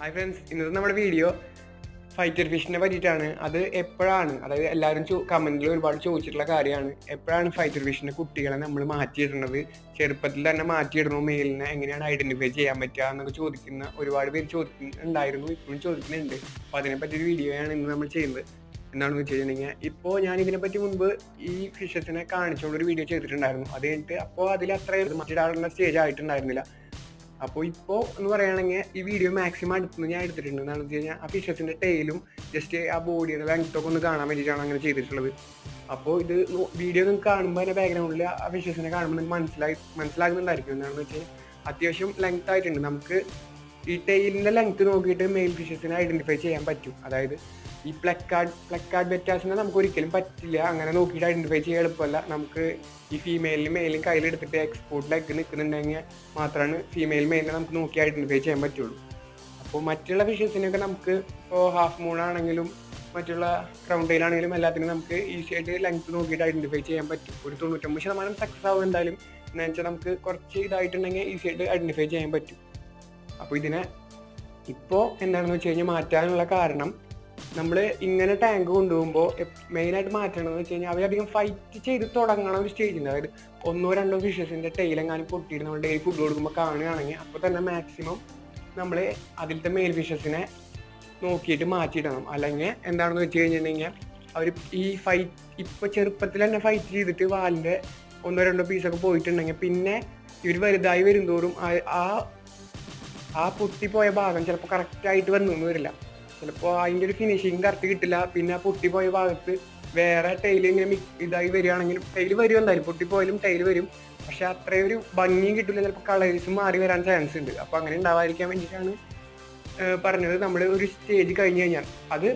Hi friends ഇന്നത്തെ നമ്മുടെ video fighter ഫിഷിനെ പറ്റിയിട്ടാണ്. അത് എപ്പോഴാണ്? അതായത് എല്ലാവരും കമന്റിൽ ഒരുപാട് ചോദിച്ചിട്ടുള്ള കാര്യമാണ്. എപ്പോഴാണ് ഫൈറ്റർ ഫിഷിന്റെ കുട്ടികളെ നമ്മൾ മാറ്റിയിടുന്നത് ചെറുപ്പത്തിൽ തന്നെ മാറ്റിയിടണോ? മെയിലിനെ എങ്ങനെയാണ് ഐഡന്റിഫൈ ചെയ്യാൻ പറ്റുക എന്നൊക്കെ ചോദിക്കുന്ന ഒരുപാട് പേര് ചോദിക്കുന്നുണ്ടായിരുന്നു. ഇപ്പോഴും ചോദിക്കുന്നുണ്ട്. അപ്പോൾ അതിനെ ഒരു വീഡിയോയാണ് ഇന്ന് നമ്മൾ ചെയ്യുന്നത്. എന്താണെന്ന് വെച്ച് കഴിഞ്ഞാൽ ഇപ്പോൾ ഞാൻ ഇതിനെപ്പറ്റി മുൻപ് ഈ ഫിഷസിനെ കാണിച്ചുകൊണ്ടൊരു വീഡിയോ ചെയ്തിട്ടുണ്ടായിരുന്നു. അത് കഴിഞ്ഞിട്ട് അപ്പോൾ അതിൽ അത്രയും മാറ്റിയിടാനുള്ള സ്റ്റേജ് ആയിട്ടുണ്ടായിരുന്നില്ല. അപ്പോൾ ഇപ്പോൾ എന്ന് പറയുകയാണെങ്കിൽ ഈ വീഡിയോ മാക്സിമം അടുത്തുനിന്ന് ഞാൻ എടുത്തിട്ടുണ്ട്. എന്താണെന്ന് വെച്ച് കഴിഞ്ഞാൽ ആ ഫിഷസിന്റെ ടെയിലും ജസ്റ്റ് ആ ബോഡിയുടെ ലെങ്ത്തൊക്കെ ഒന്ന് കാണാൻ വേണ്ടിയിട്ടാണ് അങ്ങനെ ചെയ്തിട്ടുള്ളത്. അപ്പോൾ ഇത് വീഡിയോ നിങ്ങൾക്ക് കാണുമ്പോൾ അതിന്റെ ബാക്ക്ഗ്രൗണ്ടിൽ ആ ഫിഷസിനെ കാണുമ്പോൾ നിങ്ങൾക്ക് മനസ്സിലായി മനസ്സിലാകുന്നുണ്ടായിരിക്കും. എന്താണെന്ന് വെച്ച് കഴിഞ്ഞാൽ അത്യാവശ്യം ലെങ്ത് ആയിട്ടുണ്ട്. നമുക്ക് ഈ ടെയിലിന്റെ ലെങ്ത് നോക്കിയിട്ട് മെയിൽ ഫിഷസിനെ ഐഡന്റിഫൈ ചെയ്യാൻ പറ്റും. അതായത് ഈ പ്ലക്കാർഡ് പ്ലക്കാർഡ് ബെറ്റാസിനെ നമുക്ക് ഒരിക്കലും പറ്റില്ല. അങ്ങനെ നോക്കിയിട്ട് ഐഡന്റിഫൈ ചെയ്യാൻ എളുപ്പമല്ല. നമുക്ക് ഈ ഫീമെയിലും മെയിലും കയ്യിലെടുത്തിട്ട് എക്സ്പോർട്ടിലേക്ക് നിൽക്കുന്നുണ്ടെങ്കിൽ മാത്രമാണ് ഫീമെയിൽ മെയിലിനെ നമുക്ക് നോക്കി ഐഡന്റിഫൈ ചെയ്യാൻ പറ്റുള്ളൂ. അപ്പോൾ മറ്റുള്ള ഫിഷസിനൊക്കെ നമുക്ക് ഇപ്പോൾ ഹാഫ് മൂൺ ആണെങ്കിലും മറ്റുള്ള ക്രൗണ്ടയിലാണെങ്കിലും എല്ലാത്തിനും നമുക്ക് ഈസി ആയിട്ട് ലെങ്ത് നോക്കിയിട്ട് ഐഡന്റിഫൈ ചെയ്യാൻ പറ്റും. ഒരു തൊണ്ണൂറ്റൊമ്പത് ശതമാനം സക്സസ് ആവും എന്തായാലും. എന്ന് വെച്ചാൽ നമുക്ക് കുറച്ച് ഇതായിട്ടുണ്ടെങ്കിൽ ഈസി ആയിട്ട് ഐഡന്റിഫൈ ചെയ്യാൻ പറ്റും. അപ്പോൾ ഇതിനെ ഇപ്പോൾ എന്താണെന്ന് വെച്ച് കഴിഞ്ഞാൽ മാറ്റാനുള്ള കാരണം നമ്മൾ ഇങ്ങനെ ടാങ്ക് കൊണ്ടുപോകുമ്പോൾ മെയിനായിട്ട് മാറ്റണമെന്ന് വെച്ച് കഴിഞ്ഞാൽ അവരധികം ഫൈറ്റ് ചെയ്ത് തുടങ്ങണ ഒരു സ്റ്റേജ് ഉണ്ട് അതായത് ഒന്നോ രണ്ടോ ഫിഷസിന്റെ ടൈലെങ്ങാനും പൊട്ടിയിട്ട് നമ്മൾ ഡെയിലി ഫുഡ് കൊടുക്കുമ്പോൾ കാണുകയാണെങ്കിൽ അപ്പോൾ തന്നെ മാക്സിമം നമ്മൾ അതിലത്തെ മെയിൽ ഫിഷസിനെ നോക്കിയിട്ട് മാറ്റിയിടണം. അല്ലെങ്കിൽ എന്താണെന്ന് വെച്ച് കഴിഞ്ഞിട്ടുണ്ടെങ്കിൽ അവർ ഈ ഫൈറ്റ് ഇപ്പോൾ ചെറുപ്പത്തിൽ തന്നെ ഫൈറ്റ് ചെയ്തിട്ട് വാലിന്റെ ഒന്നോ രണ്ടോ പീസൊക്കെ പോയിട്ടുണ്ടെങ്കിൽ പിന്നെ ഇവർ വലുതായി വരുന്തോറും ആ ആ പൊട്ടിപ്പോയ ഭാഗം ചിലപ്പോൾ കറക്റ്റായിട്ട് വന്നു വരില്ല. ചിലപ്പോൾ അതിന്റെ ഒരു ഫിനിഷിങ് കറക്റ്റ് കിട്ടില്ല. പിന്നെ പൊട്ടിപ്പോയ ഭാഗത്ത് വേറെ ടൈൽ ഇങ്ങനെ ഇതായി വരികയാണെങ്കിലും ടൈൽ വരും എന്തായാലും. പൊട്ടിപ്പോയാലും ടൈൽ വരും. പക്ഷെ അത്രയും ഒരു ഭംഗിയും കിട്ടില്ല ചിലപ്പോൾ കളേഴ്സ് മാറി വരാൻ ചാൻസ് ഉണ്ട്. അപ്പോൾ അങ്ങനെ ഉണ്ടാവാതിരിക്കാൻ വേണ്ടിയിട്ടാണ് പറഞ്ഞത്. നമ്മൾ ഒരു സ്റ്റേജ് കഴിഞ്ഞു കഴിഞ്ഞാൽ. അത്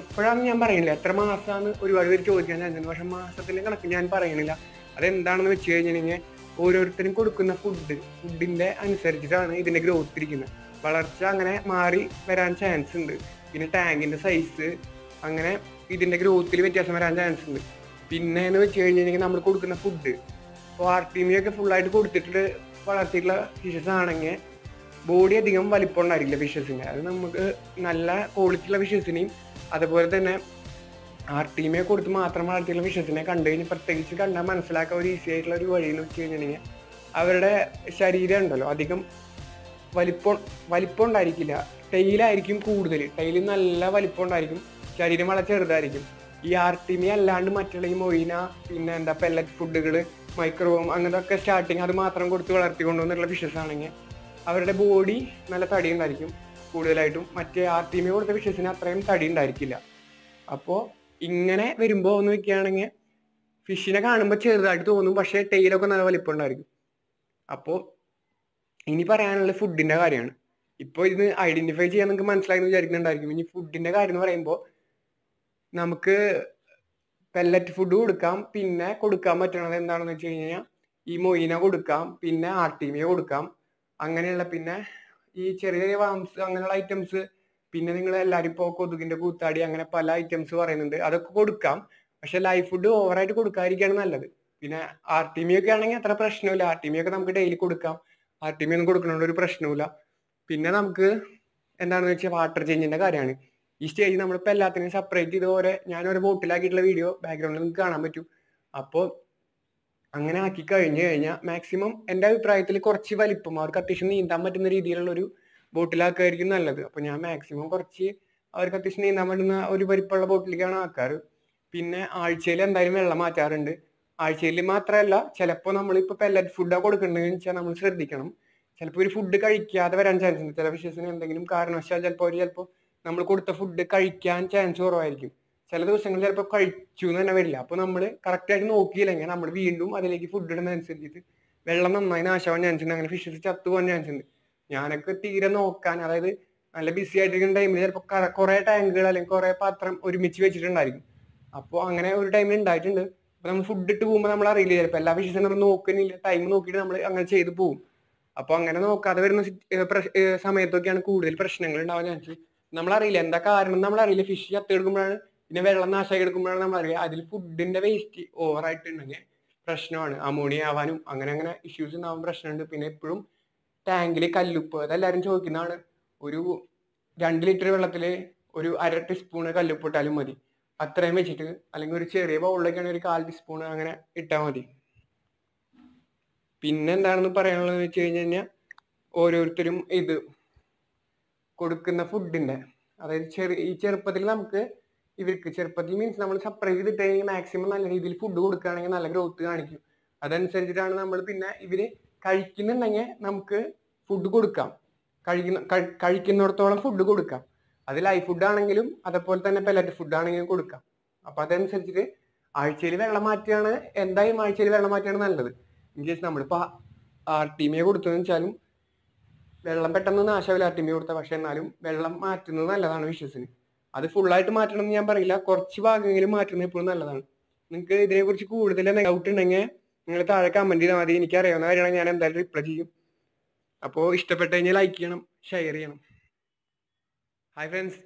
എപ്പോഴാണെന്ന് ഞാൻ പറയണില്ല. എത്ര മാസമാണ് ഒരുപാട് പേര് ചോദിക്കാൻ ചാൻസ് ഉണ്ട്. പക്ഷെ മാസത്തിന്റെ കണക്ക് ഞാൻ പറയണില്ല. അതെന്താണെന്ന് വെച്ച് കഴിഞ്ഞിട്ടുണ്ടെങ്കിൽ ഓരോരുത്തരും കൊടുക്കുന്ന ഫുഡ് ഫുഡിന്റെ അനുസരിച്ചിട്ടാണ് ഇതിന്റെ ഗ്രോത്ത് ഇരിക്കുന്നത്. വളർച്ച അങ്ങനെ മാറി വരാൻ ചാൻസ് ഉണ്ട്. പിന്നെ ടാങ്കിന്റെ സൈസ് അങ്ങനെ ഇതിന്റെ ഗ്രോത്തിൽ വ്യത്യാസം വരാൻ ചാൻസ് ഉണ്ട്. പിന്നെ എന്ന് വെച്ച് കഴിഞ്ഞിട്ടുണ്ടെങ്കിൽ നമ്മൾ കൊടുക്കുന്ന ഫുഡ് ഒക്കെ ഫുള്ളായിട്ട് കൊടുത്തിട്ട് വളർത്തിയിട്ടുള്ള ഫിഷസ് ആണെങ്കിൽ ബോഡി അധികം വലിപ്പം ഉണ്ടായിരിക്കില്ല ഫിഷസിന് അത് നമുക്ക് നല്ല ക്വാളിറ്റിയുള്ള ഫിഷസിനെയും അതുപോലെ തന്നെ ആർ ടി കൊടുത്ത് മാത്രം വളർത്തിയുള്ള ഫിഷസിനെ കണ്ടു കഴിഞ്ഞാൽ പ്രത്യേകിച്ച് കണ്ടാൽ മനസ്സിലാക്കാൻ ഒരു ഈസി ആയിട്ടുള്ള ഒരു വഴി എന്ന് വെച്ച് കഴിഞ്ഞിട്ടുണ്ടെങ്കിൽ അവരുടെ ശരീരം ഉണ്ടല്ലോ അധികം വലിപ്പം വലിപ്പം ഉണ്ടായിരിക്കില്ല. ടൈലായിരിക്കും കൂടുതൽ ടൈലിൽ നല്ല വലിപ്പം ഉണ്ടായിരിക്കും. ശരീരം വളരെ ചെറുതായിരിക്കും. ഈ ആർട്ടിമി അല്ലാണ്ട് മറ്റുള്ള ഈ മൊയിന പിന്നെ എന്താ പെല്ലറ്റ് ഫുഡുകൾ മൈക്രോവോം അങ്ങനത്തെ ഒക്കെ സ്റ്റാർട്ടിങ് അത് മാത്രം കൊടുത്ത് വളർത്തിക്കൊണ്ടുവന്നിട്ടുള്ള ഫിഷസ് ആണെങ്കിൽ അവരുടെ ബോഡി നല്ല തടി ഉണ്ടായിരിക്കും കൂടുതലായിട്ടും. മറ്റേ ആർട്ടിമി കൊടുത്ത ഫിഷസിന് അത്രയും തടി ഉണ്ടായിരിക്കില്ല. അപ്പോൾ ഇങ്ങനെ വരുമ്പോൾ ഒന്ന് വെക്കുകയാണെങ്കിൽ ഫിഷിനെ കാണുമ്പോൾ ചെറുതായിട്ട് തോന്നും. പക്ഷേ ടൈലൊക്കെ നല്ല വലിപ്പം ഉണ്ടായിരിക്കും. അപ്പോൾ ഇനി പറയാനുള്ള ഫുഡിന്റെ കാര്യമാണ്. ഇപ്പോൾ ഇത് ഐഡന്റിഫൈ ചെയ്യാൻ നിങ്ങൾക്ക് മനസ്സിലായി എന്ന് വിചാരിക്കുന്നുണ്ടായിരിക്കും. ഇനി ഫുഡിന്റെ കാര്യം എന്ന് പറയുമ്പോൾ നമുക്ക് പെല്ലറ്റ് ഫുഡ് കൊടുക്കാം പിന്നെ കൊടുക്കാൻ പറ്റണത് എന്താണെന്ന് വെച്ച് കഴിഞ്ഞാൽ ഈ മൊയിന കൊടുക്കാം പിന്നെ ആർട്ടിമിയ കൊടുക്കാം. അങ്ങനെയുള്ള പിന്നെ ഈ ചെറിയ ചെറിയ വാംസ് അങ്ങനെയുള്ള ഐറ്റംസ് പിന്നെ നിങ്ങൾ എല്ലാവരും ഇപ്പോൾ കൊതുകിന്റെ കൂത്താടി അങ്ങനെ പല ഐറ്റംസ് പറയുന്നുണ്ട്. അതൊക്കെ കൊടുക്കാം. പക്ഷെ ലൈഫ് ഫുഡ് ഓവറായിട്ട് കൊടുക്കാതിരിക്കുകയാണ് നല്ലത്. പിന്നെ ആർ ടി മി ഒക്കെ ആണെങ്കിൽ അത്ര പ്രശ്നമില്ല. ആർ ടി മി ഒക്കെ നമുക്ക് ഡെയിലി കൊടുക്കാം. ആർ ടി ഒന്നും കൊടുക്കണോണ്ട് ഒരു പിന്നെ നമുക്ക് എന്താണെന്ന് വെച്ചാൽ വാട്ടർ ചേഞ്ചിന്റെ കാര്യമാണ്. ഈ സ്റ്റേജ് നമ്മളിപ്പോൾ എല്ലാത്തിനെയും സെപ്പറേറ്റ് ചെയ്തപോലെ ഞാൻ ഒരു ബോട്ടിലാക്കിയിട്ടുള്ള വീഡിയോ ബാക്ക്ഗ്രൗണ്ടിൽ നിങ്ങൾക്ക് കാണാൻ പറ്റും. അപ്പോൾ അങ്ങനെ ആക്കി കഴിഞ്ഞു കഴിഞ്ഞാൽ മാക്സിമം എന്റെ അഭിപ്രായത്തിൽ കുറച്ച് വലിപ്പം അവർക്ക് അത്യാവശ്യം നീന്താൻ പറ്റുന്ന രീതിയിലുള്ള ഒരു ബോട്ടിലാക്കുകയായിരിക്കും നല്ലത്. അപ്പോൾ ഞാൻ മാക്സിമം കുറച്ച് അവർക്ക് അത്യാവശ്യം നീന്താൻ പറ്റുന്ന ഒരു വലിപ്പമുള്ള ബോട്ടിലേക്കാണ് ആക്കാറ് പിന്നെ ആഴ്ചയിൽ എന്തായാലും വെള്ളം മാറ്റാറുണ്ട്. ആഴ്ചയിൽ മാത്രമല്ല ചിലപ്പോൾ നമ്മളിപ്പോൾ പെല്ലറ്റ് ഫുഡാണ് കൊടുക്കേണ്ടതെന്ന് വെച്ചാൽ നമ്മൾ ശ്രദ്ധിക്കണം. ചിലപ്പോൾ ഒരു ഫുഡ് കഴിക്കാതെ വരാൻ ചാൻസ് ഉണ്ട്. ചില വിശേഷം എന്തെങ്കിലും കാരണവശാൽ ചിലപ്പോൾ അവർ ചിലപ്പോൾ നമ്മൾ കൊടുത്ത ഫുഡ് കഴിക്കാൻ ചാൻസ് കുറവായിരിക്കും. ചില ദിവസങ്ങളിൽ ചിലപ്പോൾ കഴിച്ചു എന്ന് തന്നെ വരില്ല. അപ്പോൾ നമ്മൾ കറക്റ്റായിട്ട് നോക്കിയില്ലെങ്കിൽ നമ്മൾ വീണ്ടും അതിലേക്ക് ഫുഡ് ഇടുന്നതനുസരിച്ചിട്ട് വെള്ളം നന്നായി നാശാവാൻ ചാൻസ് ഉണ്ട്. അങ്ങനെ ഫിഷസ് ചത്തു പോകാൻ ചാൻസ് ഉണ്ട്. ഞാനൊക്കെ തീരെ നോക്കാൻ അതായത് നല്ല ബിസി ആയിട്ടിരിക്കുന്ന ടൈമിൽ ചിലപ്പോൾ കുറേ ടാങ്കുകൾ അല്ലെങ്കിൽ കുറേ പാത്രം ഒരുമിച്ച് വെച്ചിട്ടുണ്ടായിരിക്കും. അപ്പോൾ അങ്ങനെ ഒരു ടൈമിൽ ഉണ്ടായിട്ടുണ്ട് അപ്പോൾ നമ്മൾ ഫുഡ് ഇട്ട് പോകുമ്പോൾ നമ്മൾ അറിയില്ല ചിലപ്പോൾ എല്ലാ ഫിഷസും നമ്മൾ നോക്കുന്നില്ല. ടൈം നോക്കിയിട്ട് നമ്മൾ അങ്ങനെ ചെയ്തു പോകും. അപ്പൊ അങ്ങനെ നോക്കാതെ വരുന്ന സമയത്തൊക്കെയാണ് കൂടുതൽ പ്രശ്നങ്ങൾ ഉണ്ടാവാൻ ചാൻസ് നമ്മളറിയില്ല എന്താ കാരണം നമ്മളറിയില്ല. ഫിഷ് ചത്തെടുക്കുമ്പോഴാണ് പിന്നെ വെള്ളം നാശമായി എടുക്കുമ്പോഴാണ് നമ്മൾ അറിയുക അതിൽ ഫുഡിന്റെ വേസ്റ്റ് ഓവറായിട്ടുണ്ടെങ്കിൽ പ്രശ്നമാണ്. അമോണിയ ആവാനും അങ്ങനെ അങ്ങനെ ഇഷ്യൂസ് ഉണ്ടാവാൻ പ്രശ്നമുണ്ട്. പിന്നെ എപ്പോഴും ടാങ്കിൽ കല്ലുപ്പ് അതെല്ലാവരും ചോദിക്കുന്നതാണ്. ഒരു രണ്ട് ലിറ്റർ വെള്ളത്തിൽ ഒരു അര ടീസ്പൂണ് കല്ലുപ്പ് ഇട്ടാലും മതി. അത്രയും വെച്ചിട്ട് അല്ലെങ്കിൽ ഒരു ചെറിയ ബൗളിലേക്കാണെങ്കിൽ ഒരു കാൽ ടീസ്പൂൺ അങ്ങനെ ഇട്ടാൽ മതി. പിന്നെ എന്താണെന്ന് പറയാനുള്ളത് വെച്ച് കഴിഞ്ഞ് കഴിഞ്ഞാൽ ഓരോരുത്തരും ഇത് കൊടുക്കുന്ന ഫുഡിന്റെ അതായത് ചെറിയ ഈ ചെറുപ്പത്തിൽ നമുക്ക് ഇവർക്ക് ചെറുപ്പത്തിൽ മീൻസ് നമ്മൾ സെപ്പറേറ്റ് ചെയ്തിട്ട് കഴിഞ്ഞാൽ മാക്സിമം നല്ല രീതിയിൽ ഫുഡ് കൊടുക്കുകയാണെങ്കിൽ നല്ല ഗ്രോത്ത് കാണിക്കും. അതനുസരിച്ചിട്ടാണ് നമ്മൾ പിന്നെ ഇവർ കഴിക്കുന്നുണ്ടെങ്കിൽ നമുക്ക് ഫുഡ് കൊടുക്കാം. കഴിക്കുന്ന കഴി- കഴിക്കുന്നിടത്തോളം ഫുഡ് കൊടുക്കാം. അത് ലൈഫ് ഫുഡ് ആണെങ്കിലും അതേപോലെ തന്നെ പെലറ്റ് ഫുഡ് ആണെങ്കിലും കൊടുക്കാം. അപ്പൊ അതനുസരിച്ചിട്ട് ആഴ്ചയിൽ വെള്ളം മാറ്റിയാണ് എന്തായാലും ആഴ്ചയിൽ വെള്ളം മാറ്റിയാണ് നല്ലത്. ഇൻകേസ് നമ്മളിപ്പോ ആർ ടി മേ കൊടുത്തതെന്ന് വെച്ചാലും വെള്ളം പെട്ടെന്ന് നാശാവില്ല ആർ ടി മേ കൊടുത്താൽ പക്ഷെ എന്നാലും വെള്ളം മാറ്റുന്നത് നല്ലതാണ് വിശ്വസിന്. അത് ഫുള്ളായിട്ട് മാറ്റണം എന്ന് ഞാൻ പറയില്ല. കുറച്ച് ഭാഗങ്ങളിൽ മാറ്റുന്നത് എപ്പോഴും നല്ലതാണ്. നിങ്ങൾക്ക് ഇതിനെക്കുറിച്ച് കൂടുതൽ ഡൗട്ട് ഉണ്ടെങ്കിൽ നിങ്ങൾ താഴെ കമന്റ് ചെയ്താൽ മതി. എനിക്ക് അറിയാവുന്ന കാര്യമാണ്. ഞാൻ എന്തായാലും റിപ്ലൈ ചെയ്യും. അപ്പോൾ ഇഷ്ടപ്പെട്ട് കഴിഞ്ഞാൽ ലൈക്ക് ചെയ്യണം ഷെയർ ചെയ്യണം. Hi friends